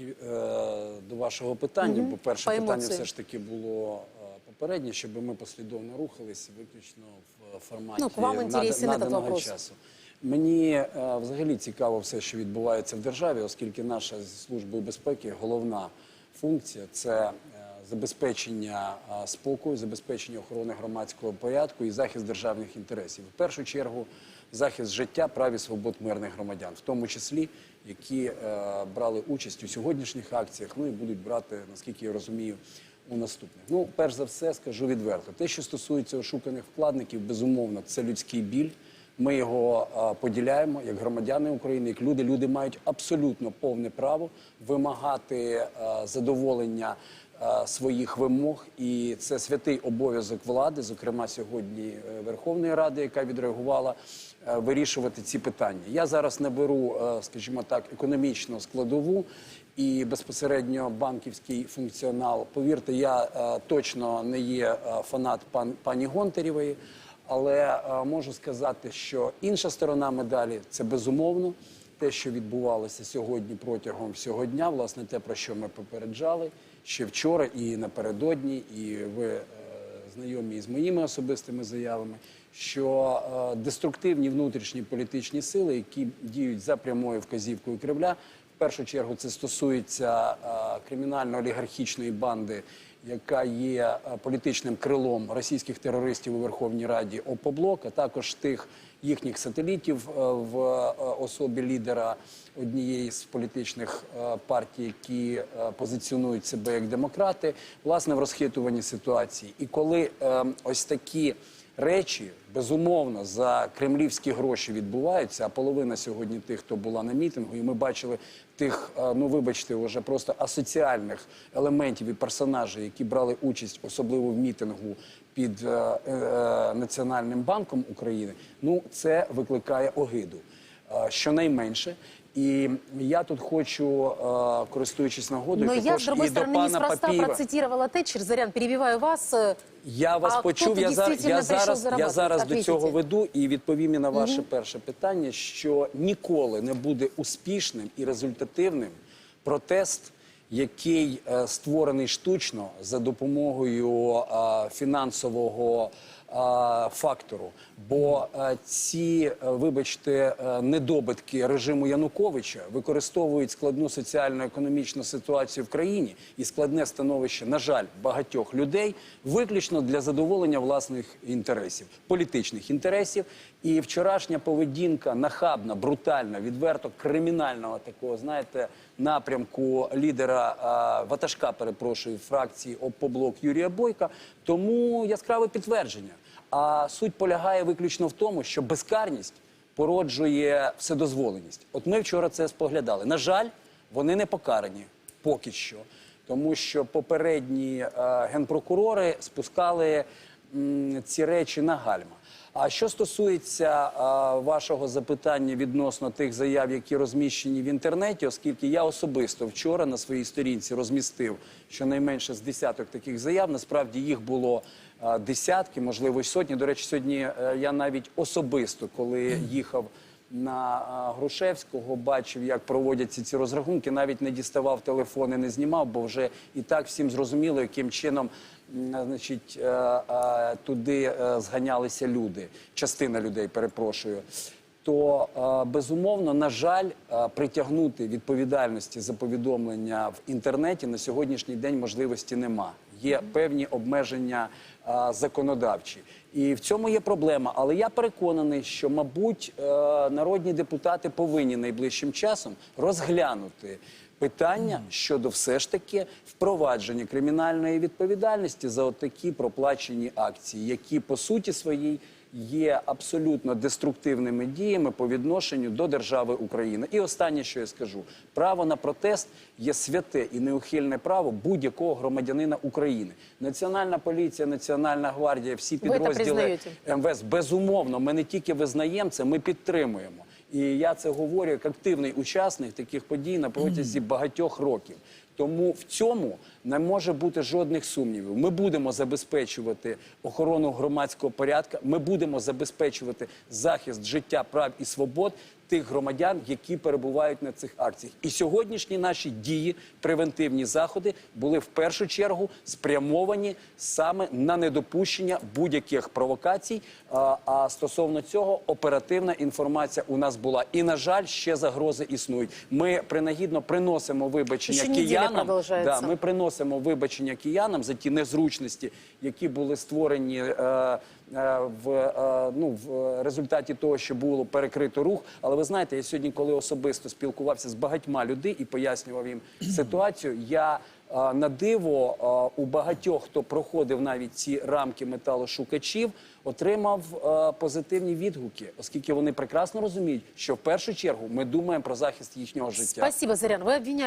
Е, До вашого питання, бо перше По питання все ж таки було е, попереднє, щоб ми послідовно рухалися виключно в е, форматі Ну, вам нада- наданого часу. Мені взагалі цікаво все, що відбувається в державі, оскільки наша служба службою безпеки головна функція це забезпечення спокою, забезпечення охорони громадського порядку і захист державних інтересів. В першу чергу захист життя, прав і свобод мирних громадян, в тому числі які е, брали участь у сьогоднішніх акціях, ну і будуть брати, наскільки я розумію, у наступних. Ну, перш за все, скажу відверто, те, що стосується ошуканих вкладників, безумовно, це людський біль. Ми його поділяємо як громадяни України, як люди. Люди мають абсолютно повне право вимагати задоволення своїх вимог, і це святий обов'язок влади, зокрема сьогодні е, Верховної Ради, яка відреагувала е, вирішувати ці питання. Я зараз не беру, е, скажімо так, економічну складову і безпосередньо банківський функціонал. Повірте, я е, точно не є е, фанат пан, пані Гонтарєвої. Але е, можу сказати, що інша сторона медалі це безумовно те, що відбувалося сьогодні протягом всього дня, власне, те, про що ми попереджали ще вчора і напередодні, і ви е, знайомі з моїми особистими заявами, що е, деструктивні внутрішні політичні сили, які діють за прямою вказівкою Кремля, в першу чергу це стосується е, кримінально-олігархічної банди яка є е, політичним крилом російських терористів у Верховній Раді ОПОБЛОК, а також тих їхніх сателітів е, в е, особі лідера однієї з політичних партій, які позиціонують себе як демократи, власне в розхитуванні ситуації. І коли е, ось такі речі безумовно за кремлівські гроші відбуваються. А половина сьогодні тих, хто була на мітингу, і ми бачили тих, е, ну вибачте, вже просто асоціальних елементів і персонажів, які брали участь, особливо в мітингу під е, е, Національним банком України. Ну це викликає огиду. Е, Щонайменше. І я тут хочу, е, користуючись нагодою, Но я, також с другой і до стороны, пана неспроста Папієва. процитировала Тэтчер. Зарян, перебиваю вас. Э, Я вас А почув. хто-то Я, за, дійсно я прийшов зараз, я зарабатывать? зараз до Ответите. цього веду і відповім і на ваше перше питання, що ніколи не буде успішним і результативним протест, який е, створений штучно за допомогою е, фінансового е, фактору. Бо е, ці, е, вибачте, е, недобитки режиму Януковича використовують складну соціально-економічну ситуацію в країні і складне становище, на жаль, багатьох людей виключно для задоволення власних інтересів, політичних інтересів. І вчорашня поведінка нахабна, брутальна, відверто кримінального такого, знаєте, напрямку лідера а, ватажка, перепрошую, фракції ОПОБЛОК Юрія Бойка. Тому яскраве підтвердження. А суть полягає виключно в тому, що безкарність породжує вседозволеність. От ми вчора це споглядали. На жаль, вони не покарані поки що, тому що попередні е, генпрокурори спускали ці речі на гальма. А що стосується е, вашого запитання відносно тих заяв, які розміщені в інтернеті, оскільки я особисто вчора на своїй сторінці розмістив щонайменше з десяток таких заяв, насправді їх було десятки, можливо, сотні. До речі, сьогодні е, я навіть особисто, коли їхав на Грушевського, бачив, як проводяться ці розрахунки, навіть не діставав телефони, не знімав, бо вже і так всім зрозуміло, яким чином значить, е, е, туди зганялися люди, частина людей, перепрошую. То безумовно, на жаль, притягнути відповідальності за повідомлення в інтернеті на сьогоднішній день можливості нема. Є певні обмеження законодавчі. І в цьому є проблема. Але я переконаний, що, мабуть, е, народні депутати повинні найближчим часом розглянути питання щодо все ж таки впровадження кримінальної відповідальності за отакі проплачені акції, які по суті своїй є абсолютно деструктивними діями по відношенню до держави України. І останнє, що я скажу, право на протест є святе і неухильне право будь-якого громадянина України. Національна поліція, Національна гвардія, всі підрозділи? МВС безумовно. Ми не тільки визнаємо це, ми підтримуємо. І я це говорю як активний учасник таких подій на протязі багатьох років. Тому в цьому не може бути жодних сумнівів. Ми будемо забезпечувати охорону громадського порядку. Ми будемо забезпечувати захист життя, прав і свобод тих громадян, які перебувають на цих акціях. І сьогоднішні наші дії, превентивні заходи, були в першу чергу спрямовані саме на недопущення будь-яких провокацій. А, а стосовно цього, оперативна інформація у нас була. І на жаль, ще загрози існують. Ми принагідно приносимо вибачення неділя киянам. Да, ми приносимо вибачення киянам за ті незручності, які були створені е, е, в, е, ну, в результаті того, що було перекрито рух. Але ви знаєте, я сьогодні, коли особисто спілкувався з багатьма людей і пояснював їм ситуацію, я е, на диво е, у багатьох, хто проходив навіть ці рамки металошукачів, отримав е, позитивні відгуки, оскільки вони прекрасно розуміють, що в першу чергу ми думаємо про захист їхнього життя. Спасибо, Зарян. Вы обвиняли